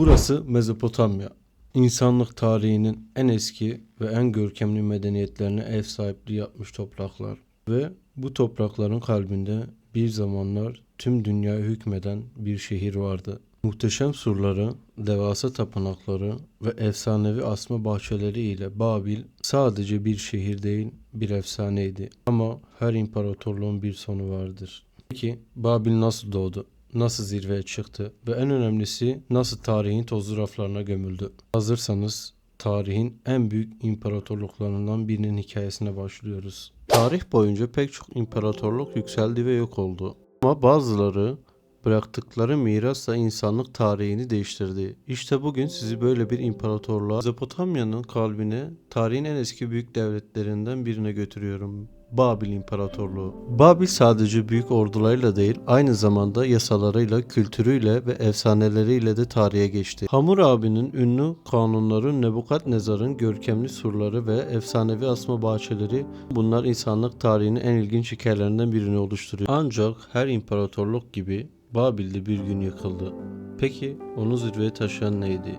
Burası Mezopotamya. İnsanlık tarihinin en eski ve en görkemli medeniyetlerine ev sahipliği yapmış topraklar. Ve bu toprakların kalbinde bir zamanlar tüm dünyaya hükmeden bir şehir vardı. Muhteşem surları, devasa tapınakları ve efsanevi asma bahçeleri ile Babil sadece bir şehir değil bir efsaneydi. Ama her imparatorluğun bir sonu vardır. Peki Babil nasıl doğdu? Nasıl zirveye çıktı? Ve en önemlisi nasıl tarihin tozlu raflarına gömüldü? Hazırsanız tarihin en büyük imparatorluklarından birinin hikayesine başlıyoruz. Tarih boyunca pek çok imparatorluk yükseldi ve yok oldu. Ama bazıları bıraktıkları mirasla insanlık tarihini değiştirdi. İşte bugün sizi böyle bir imparatorluğa Mezopotamya'nın kalbine tarihin en eski büyük devletlerinden birine götürüyorum. Babil İmparatorluğu. Babil sadece büyük ordularıyla değil, aynı zamanda yasalarıyla, kültürüyle ve efsaneleriyle de tarihe geçti. Hammurabi'nin ünlü kanunları, Nebukadnezar'ın görkemli surları ve efsanevi asma bahçeleri bunlar insanlık tarihinin en ilginç hikayelerinden birini oluşturuyor. Ancak her imparatorluk gibi Babil'de bir gün yıkıldı. Peki onu zirveye taşıyan neydi?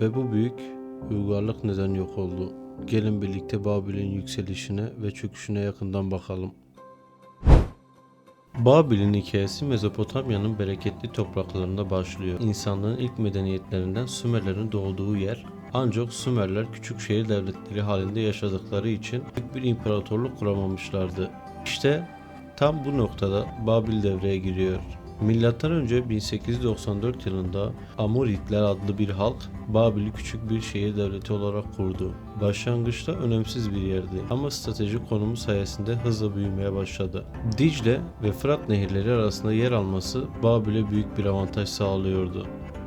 Ve bu büyük uygarlık neden yok oldu? Gelin birlikte Babil'in yükselişine ve çöküşüne yakından bakalım. Babil'in hikayesi Mezopotamya'nın bereketli topraklarında başlıyor. İnsanlığın ilk medeniyetlerinden Sümerlerin doğduğu yer ancak Sümerler küçük şehir devletleri halinde yaşadıkları için büyük bir imparatorluk kuramamışlardı. İşte tam bu noktada Babil devreye giriyor. Milattan önce 1894 yılında Amoritler adlı bir halk Babil'i küçük bir şehir devleti olarak kurdu. Başlangıçta önemsiz bir yerdi ama stratejik konumu sayesinde hızla büyümeye başladı. Dicle ve Fırat nehirleri arasında yer alması Babil'e büyük bir avantaj sağlıyordu.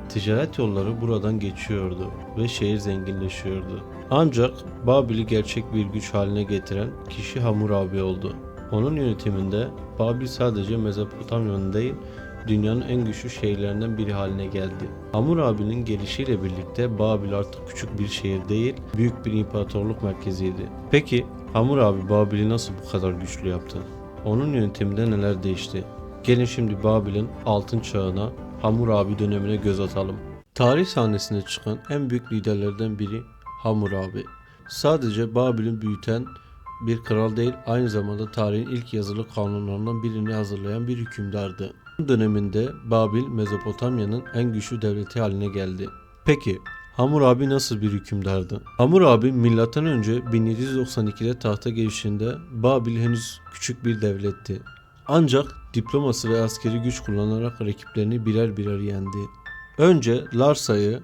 Ticaret yolları buradan geçiyordu ve şehir zenginleşiyordu. Ancak Babil'i gerçek bir güç haline getiren kişi Hammurabi oldu. Onun yönetiminde Babil sadece Mezopotamya'nın değil, dünyanın en güçlü şehirlerinden biri haline geldi. Hammurabi'nin gelişiyle birlikte Babil artık küçük bir şehir değil, büyük bir imparatorluk merkeziydi. Peki Hammurabi Babil'i nasıl bu kadar güçlü yaptı? Onun yönetiminde neler değişti? Gelin şimdi Babil'in altın çağına, Hammurabi dönemine göz atalım. Tarih sahnesine çıkan en büyük liderlerden biri Hammurabi. Sadece Babil'in büyüten bir kral değil, aynı zamanda tarihin ilk yazılı kanunlarından birini hazırlayan bir hükümdardı. Döneminde Babil, Mezopotamya'nın en güçlü devleti haline geldi. Peki, Hammurabi nasıl bir hükümdardı? Hammurabi milattan önce 1792'de tahta geçtiğinde Babil henüz küçük bir devletti. Ancak diploması ve askeri güç kullanarak rakiplerini birer birer yendi. Önce Larsa'yı,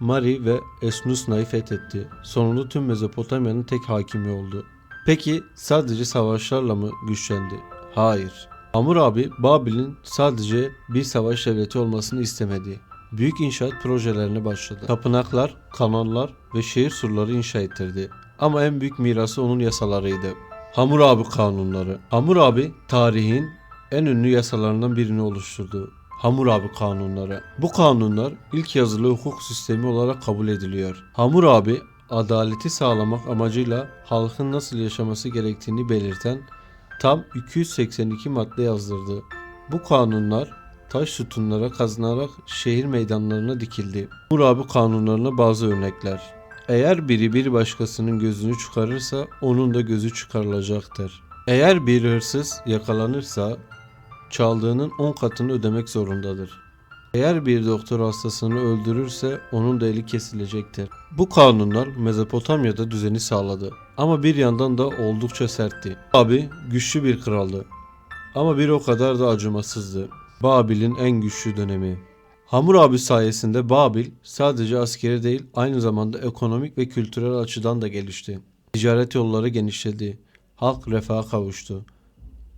Mari ve Esnusna'yı fethetti. Sonunda tüm Mezopotamya'nın tek hakimi oldu. Peki sadece savaşlarla mı güçlendi? Hayır. Hammurabi Babil'in sadece bir savaş devleti olmasını istemedi. Büyük inşaat projelerine başladı. Tapınaklar, kanallar ve şehir surları inşa ettirdi. Ama en büyük mirası onun yasalarıydı. Hammurabi kanunları. Hammurabi tarihin en ünlü yasalarından birini oluşturdu. Hammurabi kanunları. Bu kanunlar ilk yazılı hukuk sistemi olarak kabul ediliyor. Hammurabi adaleti sağlamak amacıyla halkın nasıl yaşaması gerektiğini belirten tam 282 madde yazdırdı. Bu kanunlar taş sütunlara kazınarak şehir meydanlarına dikildi. Hammurabi kanunlarına bazı örnekler. Eğer biri bir başkasının gözünü çıkarırsa onun da gözü çıkarılacaktır. Eğer bir hırsız yakalanırsa çaldığının 10 katını ödemek zorundadır. Eğer bir doktor hastasını öldürürse onun da eli kesilecektir. Bu kanunlar Mezopotamya'da düzeni sağladı. Ama bir yandan da oldukça sertti. Abi güçlü bir kraldı. Ama bir o kadar da acımasızdı. Babil'in en güçlü dönemi. Hammurabi sayesinde Babil sadece askeri değil aynı zamanda ekonomik ve kültürel açıdan da gelişti. Ticaret yolları genişledi. Halk refaha kavuştu.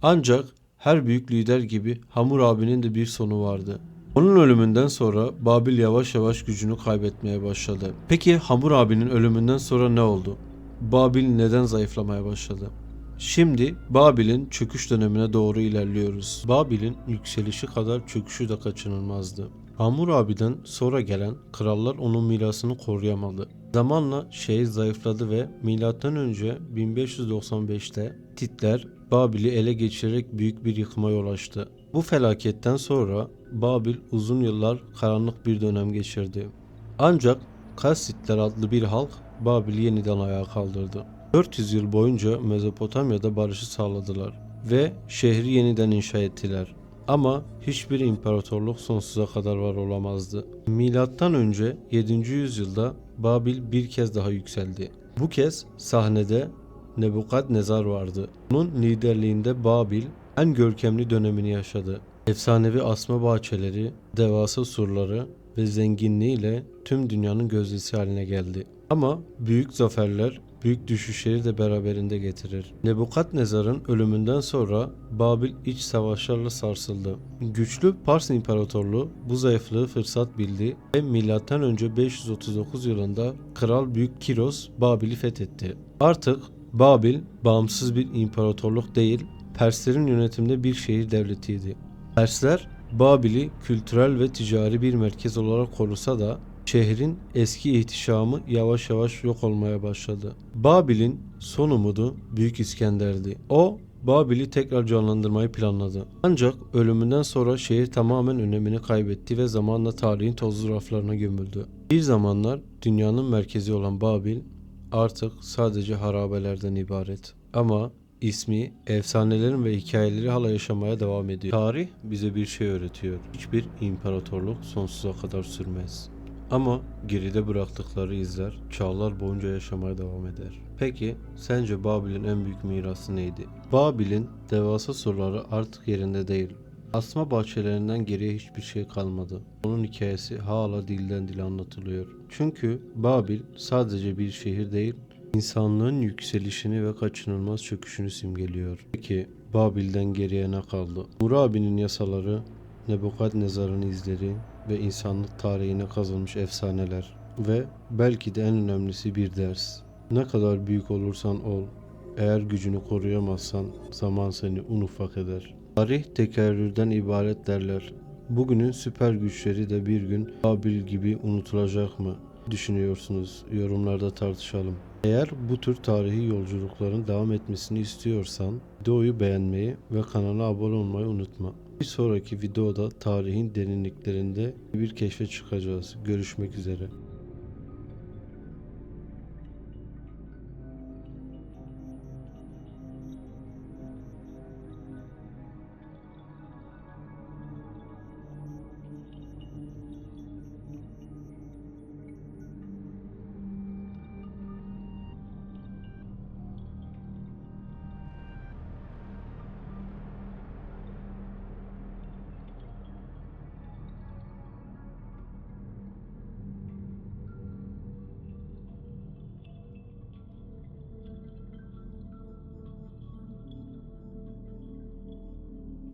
Ancak her büyük lider gibi Hammurabi'nin de bir sonu vardı. Onun ölümünden sonra Babil yavaş yavaş gücünü kaybetmeye başladı. Peki Hammurabi'nin ölümünden sonra ne oldu? Babil neden zayıflamaya başladı? Şimdi Babil'in çöküş dönemine doğru ilerliyoruz. Babil'in yükselişi kadar çöküşü de kaçınılmazdı. Hammurabi'den sonra gelen krallar onun mirasını koruyamadı. Zamanla şehir zayıfladı ve M.Ö. 1595'te Titler Babil'i ele geçirerek büyük bir yıkıma yol açtı. Bu felaketten sonra Babil uzun yıllar karanlık bir dönem geçirdi. Ancak Kassitler adlı bir halk Babil'i yeniden ayağa kaldırdı. 400 yıl boyunca Mezopotamya'da barışı sağladılar ve şehri yeniden inşa ettiler. Ama hiçbir imparatorluk sonsuza kadar var olamazdı. Milattan önce 7. yüzyılda Babil bir kez daha yükseldi. Bu kez sahnede Nebukadnezar vardı. Onun liderliğinde Babil en görkemli dönemini yaşadı. Efsanevi asma bahçeleri, devasa surları ve zenginliğiyle tüm dünyanın gözdesi haline geldi. Ama büyük zaferler büyük düşüşleri de beraberinde getirir. Nebukadnezar'ın ölümünden sonra Babil iç savaşlarla sarsıldı. Güçlü Pars İmparatorluğu bu zayıflığı fırsat bildi ve M.Ö. 539 yılında Kral Büyük Kiros Babil'i fethetti. Artık Babil bağımsız bir imparatorluk değil, Perslerin yönetiminde bir şehir devletiydi. Persler Babil'i kültürel ve ticari bir merkez olarak korusa da şehrin eski ihtişamı yavaş yavaş yok olmaya başladı. Babil'in son umudu Büyük İskender'di. O Babil'i tekrar canlandırmayı planladı. Ancak ölümünden sonra şehir tamamen önemini kaybetti ve zamanla tarihin tozlu raflarına gömüldü. Bir zamanlar dünyanın merkezi olan Babil artık sadece harabelerden ibaret. Ama ismi, efsanelerin ve hikayeleri hala yaşamaya devam ediyor. Tarih bize bir şey öğretiyor. Hiçbir imparatorluk sonsuza kadar sürmez. Ama geride bıraktıkları izler çağlar boyunca yaşamaya devam eder. Peki sence Babil'in en büyük mirası neydi? Babil'in devasa surları artık yerinde değil. Asma bahçelerinden geriye hiçbir şey kalmadı. Onun hikayesi hala dilden dile anlatılıyor. Çünkü Babil sadece bir şehir değil, insanlığın yükselişini ve kaçınılmaz çöküşünü simgeliyor. Peki Babil'den geriye ne kaldı? Murabi'nin yasaları, Nebukadnezar'ın izleri ve insanlık tarihine kazılmış efsaneler ve belki de en önemlisi bir ders. Ne kadar büyük olursan ol, eğer gücünü koruyamazsan zaman seni un eder. Tarih tekerrürden ibaret derler. Bugünün süper güçleri de bir gün Babil gibi unutulacak mı? Düşünüyorsunuz. Yorumlarda tartışalım. Eğer bu tür tarihi yolculukların devam etmesini istiyorsan videoyu beğenmeyi ve kanala abone olmayı unutma. Bir sonraki videoda tarihin derinliklerinde bir keşfe çıkacağız. Görüşmek üzere.